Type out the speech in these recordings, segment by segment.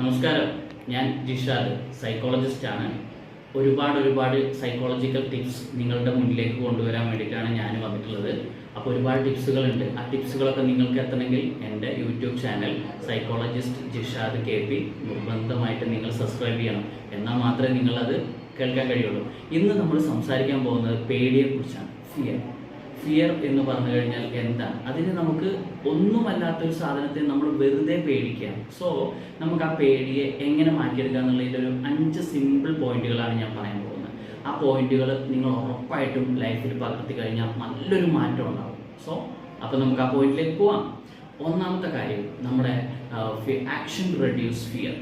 നമസ്കാരം. ഞാൻ ജിഷാദ് സൈക്കോളജിസ്റ്റ് ആണ്. ഒരുപാട് ഒരുപാട് സൈക്കോളജിക്കൽ ടിപ്സ് നിങ്ങളുടെ മുന്നിലേക്ക് കൊണ്ടുവരാൻ വേണ്ടിയിട്ടാണ് ഞാൻ വന്നിട്ടുള്ളത്. അപ്പോൾ ഒരുപാട് ടിപ്സുകളുണ്ട് ആ ടിപ്സുകളൊക്കെ നിങ്ങൾക്ക് എത്തണമെങ്കിൽ എന്റെ YouTube channel psychologist Jishad K P നിർബന്ധമായിട്ട് നിങ്ങൾ സബ്സ്ക്രൈബ് ചെയ്യണം. എന്നാൽ മാത്രമേ നിങ്ങളത് കേൾക്കാൻ കഴിയുള്ളൂ. ഇന്ന് നമ്മൾ സംസാരിക്കാൻ പോകുന്നത് പേടിയെക്കുറിച്ചാണ്. ഫിയർ ഫിയർ എന്ന് പറഞ്ഞു കഴിഞ്ഞാൽ എന്താ അതിന് നമുക്ക് ഒന്നുമല്ലാത്തൊരു സാധനത്തെ നമ്മൾ വെറുതെ പേടിക്കാം. സോ നമുക്ക് ആ പേടിയെ എങ്ങനെ മാറ്റിയെടുക്കുക എന്നുള്ളതിന്റെ ഒരു അഞ്ച് സിമ്പിൾ പോയിന്റുകളാണ് ഞാൻ പറയാൻ പോകുന്നത്. ആ പോയിന്റുകൾ നിങ്ങൾ ഉറപ്പായിട്ടും ലൈഫിൽ പകർത്തി കഴിഞ്ഞാൽ നല്ലൊരു മാറ്റം ഉണ്ടാവും. സോ അപ്പോൾ നമുക്ക് ആ പോയിന്റിലേക്ക് പോവാം. ഒന്നാമത്തെ കാര്യം നമ്മുടെ action reduce fear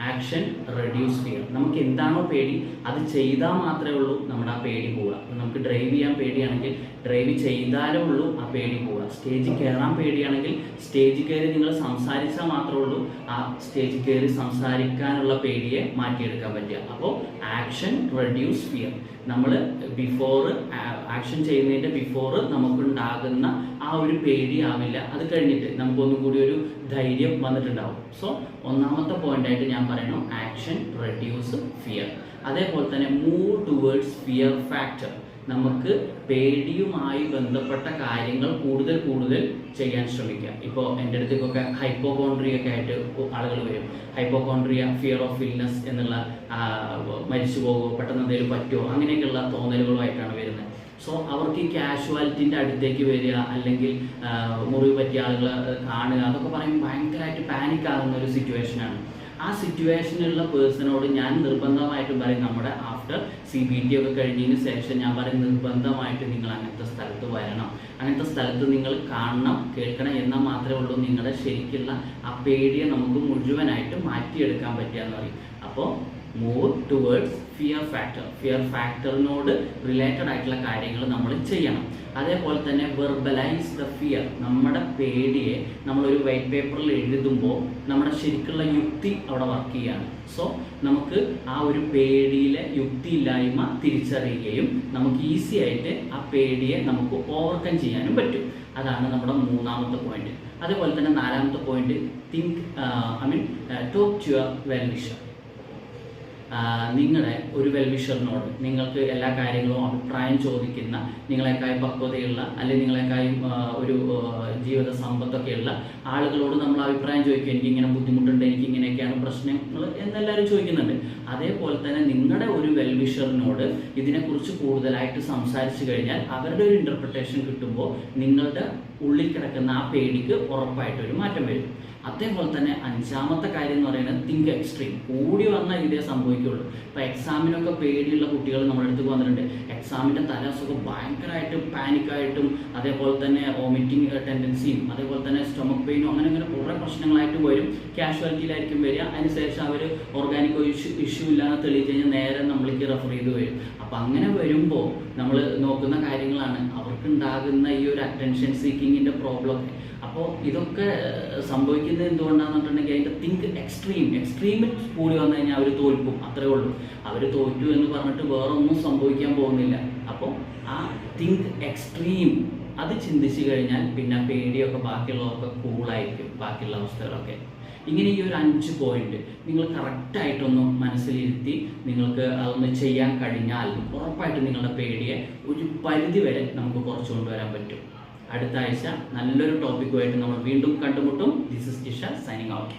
action reduce fear നമുക്ക് എന്താണോ പേടി അത് ചെയ്താൽ മാത്രമേ ഉള്ളൂ നമ്മുടെ ആ പേടി പോവുക. നമുക്ക് ഡ്രൈവ് ചെയ്യാൻ പേടിയാണെങ്കിൽ ഡ്രൈവ് ചെയ്താലേ ഉള്ളൂ ആ പേടി പോവുക. സ്റ്റേജിൽ കയറാൻ പേടിയാണെങ്കിൽ സ്റ്റേജിൽ കയറി നിങ്ങൾ സംസാരിച്ചാൽ മാത്രമേ ഉള്ളൂ. ആ സ്റ്റേജിൽ കയറി സംസാരിക്കാനുള്ള പേടിയെ മാറ്റിയെടുക്കാൻ പറ്റുക. അപ്പോൾ ആക്ഷൻ റെഡ്യൂസ് ഫിയർ നമ്മൾ ബിഫോർ ആക്ഷൻ ചെയ്യുന്നതിന്റെ ബിഫോർ നമുക്കുണ്ടാകുന്ന ആ ഒരു പേടി ആവില്ല അത് കഴിഞ്ഞിട്ട് നമുക്കൊന്നും കൂടി ഒരു ധൈര്യം വന്നിട്ടുണ്ടാവും. സോ ഒന്നാമത്തെ പോയിന്റായിട്ട് ഞാൻ പറയണം ആക്ഷൻ റെഡ്യൂസ് ഫിയർ അതേപോലെ തന്നെ മൂവ് ടുവേർഡ്സ് ഫിയർ ഫാക്ടർ നമുക്ക് പേടിയുമായി ബന്ധപ്പെട്ട കാര്യങ്ങൾ കൂടുതൽ കൂടുതൽ ചെയ്യാൻ ശ്രമിക്കുക ഇപ്പോൾ എന്റെ അടുത്തേക്കൊക്കെ ഹൈപ്പോകോൺട്രിയ ഒക്കെ ആയിട്ട് ആളുകൾ വരും. ഹൈപ്പോകോൺട്രിയ ഫിയർ ഓഫ് ഇൽനെസ് എന്നുള്ള മരിച്ചു പോകുമോ പെട്ടെന്ന് എന്തെങ്കിലും പറ്റുമോ അങ്ങനെയൊക്കെയുള്ള തോന്നലുകളുമായിട്ടാണ് വരുന്നത്. സോ അവർക്ക് ഈ കാഷ്വാലിറ്റിന്റെ അടുത്തേക്ക് വരിക അല്ലെങ്കിൽ മുറിവ് പറ്റിയ ആളുകൾ കാണുക അതൊക്കെ പറയുമ്പോൾ ഭയങ്കരമായിട്ട് പാനിക് ആകുന്ന ഒരു സിറ്റുവേഷനാണ് ആ സിറ്റുവേഷനിലുള്ള പേഴ്സണോട് ഞാൻ നിർബന്ധമായിട്ടും പറയും നമ്മുടെ ആഫ്റ്റർ സി ബി ടി ഒക്കെ കഴിഞ്ഞതിന് ശേഷം ഞാൻ പറയും നിർബന്ധമായിട്ട് നിങ്ങൾ അങ്ങനത്തെ സ്ഥലത്ത് വരണം. അങ്ങനത്തെ സ്ഥലത്ത് നിങ്ങൾ കാണണം കേൾക്കണം എന്നാൽ മാത്രമേ ഉള്ളൂ. നിങ്ങളുടെ ശരിക്കുള്ള ആ പേടിയെ നമുക്ക് മുഴുവനായിട്ട് മാറ്റിയെടുക്കാൻ പറ്റുക എന്ന് പറയും. അപ്പോൾ move towards fear factor fear ഫാക്ടറിനോട് related ആയിട്ടുള്ള കാര്യങ്ങൾ നമ്മൾ ചെയ്യണം. അതേപോലെ തന്നെ വെർബലൈസ് ദ ഫിയർ നമ്മുടെ പേടിയെ നമ്മളൊരു വൈറ്റ് പേപ്പറിൽ എഴുതുമ്പോൾ നമ്മുടെ ശരിക്കുള്ള യുക്തി അവിടെ വർക്ക് ചെയ്യാണ്. സോ നമുക്ക് ആ ഒരു പേടിയിലെ യുക്തിയില്ലായ്മ തിരിച്ചറിയുകയും നമുക്ക് ഈസി ആയിട്ട് ആ പേടിയെ നമുക്ക് ഓവർകം ചെയ്യാനും പറ്റും. അതാണ് നമ്മുടെ മൂന്നാമത്തെ പോയിന്റ് അതേപോലെ തന്നെ നാലാമത്തെ point think I mean talk to your well wisher നിങ്ങളുടെ ഒരു വെൽവിഷറിനോട് നിങ്ങൾക്ക് എല്ലാ കാര്യങ്ങളും അഭിപ്രായം ചോദിക്കുന്ന നിങ്ങളെക്കായി പക്വതയുള്ള അല്ലെങ്കിൽ നിങ്ങളെക്കായും ഒരു ജീവിത സമ്പത്തൊക്കെയുള്ള ആളുകളോട് നമ്മൾ അഭിപ്രായം ചോദിക്കും. എനിക്ക് ഇങ്ങനെ ബുദ്ധിമുട്ടുണ്ട് എനിക്ക് ഇങ്ങനെയൊക്കെയാണ് പ്രശ്നങ്ങൾ എന്നെല്ലാവരും ചോദിക്കുന്നുണ്ട്. അതേപോലെ തന്നെ നിങ്ങളുടെ ഒരു വെൽവിഷറിനോട് ഇതിനെക്കുറിച്ച് കൂടുതലായിട്ട് സംസാരിച്ചു കഴിഞ്ഞാൽ അവരുടെ ഒരു ഇന്റർപ്രിട്ടേഷൻ കിട്ടുമ്പോൾ നിങ്ങളുടെ ഉള്ളിൽ കിടക്കുന്ന ആ പേടിക്ക് ഉറപ്പായിട്ടൊരു മാറ്റം വരും. അതേപോലെ തന്നെ അഞ്ചാമത്തെ കാര്യം എന്ന് പറയുന്നത് തിങ്ക് എക്സ്ട്രീം കൂടി വന്നാൽ ഇതേ സംഭവിക്കുള്ളൂ. ഇപ്പോൾ എക്സാമിനൊക്കെ പേടിയുള്ള കുട്ടികൾ നമ്മുടെ അടുത്ത് വന്നിട്ടുണ്ട്. എക്സാമിന്റെ തലസുഖം ഭയങ്കരമായിട്ട് പാനിക്കായിട്ടും അതേപോലെ തന്നെ വോമിറ്റിംഗ് ടെൻഡൻസിയും അതേപോലെ തന്നെ സ്റ്റൊമക് പെയിനും അങ്ങനെ അങ്ങനെ കുറേ പ്രശ്നങ്ങളായിട്ട് വരും. കാഷ്വാലിറ്റിയിലായിരിക്കും വരിക. അതിനുശേഷം അവർ ഓർഗാനിക് ഇഷ്യൂ ഇഷ്യൂ ഇല്ലാന്ന് തെളിയിച്ച് കഴിഞ്ഞാൽ നേരെ നമ്മൾക്ക് റെഫർ ചെയ്ത് വരും. അപ്പം അങ്ങനെ വരുമ്പോൾ നമ്മൾ നോക്കുന്ന കാര്യങ്ങളാണ് അവർക്കുണ്ടാകുന്ന ഈ ഒരു അറ്റൻഷൻ സീക്കിങ്ങിന്റെ പ്രോബ്ലം ഒക്കെ. അപ്പോൾ ഇതൊക്കെ ഏഹ്, സംഭവിക്കുന്നത് എന്തുകൊണ്ടാണെന്നുണ്ടെങ്കിൽ അതിന്റെ തിങ്ക് എക്സ്ട്രീം എക്സ്ട്രീമിൽ കൂടി വന്നു കഴിഞ്ഞാൽ അവർ തോൽക്കും. അത്രേ ഉള്ളൂ. അവർ തോറ്റു എന്ന് പറഞ്ഞിട്ട് വേറെ ഒന്നും സംഭവിക്കാൻ പോകുന്നില്ല. അപ്പോൾ ആ തിങ്ക് എക്സ്ട്രീം അത് ചിന്തിച്ചു കഴിഞ്ഞാൽ പിന്നെ പേടിയൊക്കെ ബാക്കിയുള്ളതൊക്കെ കൂളായിരിക്കും ബാക്കിയുള്ള അവസ്ഥകളൊക്കെ. ഇങ്ങനെ ഈ ഒരു അഞ്ച് പോയിന്റ് നിങ്ങൾ കറക്റ്റായിട്ടൊന്ന് മനസ്സിലിരുത്തി നിങ്ങൾക്ക് അതൊന്ന് ചെയ്യാൻ കഴിഞ്ഞാൽ ഉറപ്പായിട്ട് നിങ്ങളുടെ പേടിയെ ഒരു പരിധി വരെ നമുക്ക് കുറച്ചുകൊണ്ടുവരാൻ പറ്റും. അടുത്ത ആഴ്ച നല്ലൊരു ടോപ്പിക്കുമായിട്ട് നമ്മൾ വീണ്ടും കണ്ടുമുട്ടും. This is Jisha signing out